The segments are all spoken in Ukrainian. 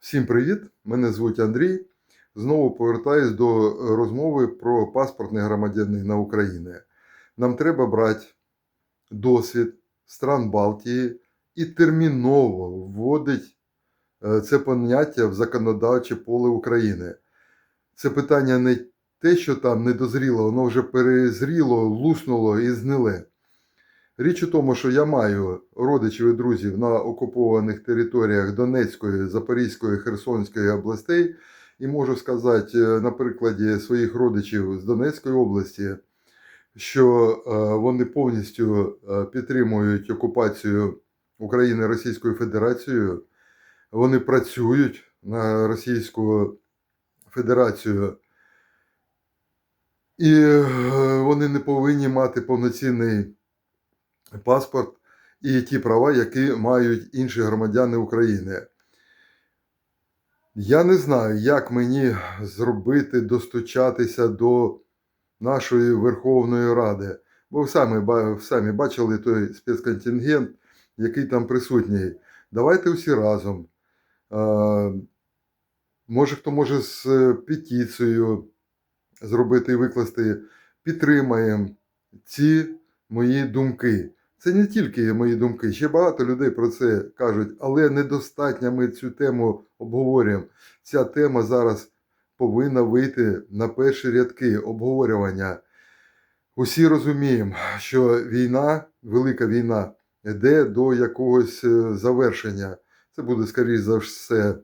Всім привіт! Мене звуть Андрій. Знову повертаюсь до розмови про паспортних громадянина України. Нам треба брати досвід стран Балтії і терміново вводить е, це поняття в законодавче поле України. Це питання не те, що там не дозріло, воно вже перезріло, луснуло і зниле. Річ у тому, що я маю родичів і друзів на окупованих територіях Донецької, Запорізької, Херсонської областей, і можу сказати е, на прикладі своїх родичів з Донецької області, що е, вони повністю е, підтримують окупацію України Російською Федерацією. Вони працюють на Російську Федерацію. І вони не повинні мати повноцінний паспорт і ті права, які мають інші громадяни України. Я не знаю, як мені зробити достучатися до нашої Верховної Ради. Бо ви самі, самі бачили той спецконтингент, який там присутній. Давайте всі разом. Може, хто може з е, петицією зробити і викласти, підтримаємо ці мої думки. Це не тільки мої думки, ще багато людей про це кажуть, але недостатньо ми цю тему обговорюємо. Ця тема зараз повинна вийти на перші рядки обговорювання. Усі розуміємо, що війна, велика війна, йде до якогось е, завершення. Це буде, скоріш за все,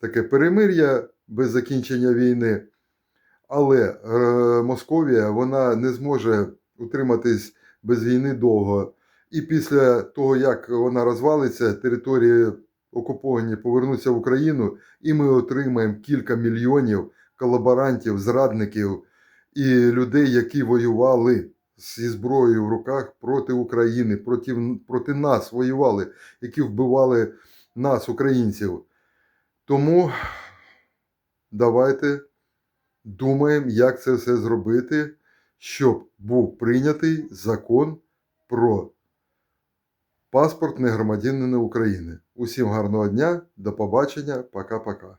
таке перемир'я без закінчення війни. Але е, Московія вона не зможе утриматись без війни довго. І після того, як вона розвалиться, території окуповані повернуться в Україну, і ми отримаємо кілька мільйонів колаборантів, зрадників і людей, які воювали зі зброєю в руках проти України, проти, проти нас воювали, які вбивали нас, українців. Тому давайте думаємо, як це все зробити, щоб був прийнятий закон про паспорт негромадянина України. Усім гарного дня, до побачення, пока-пока.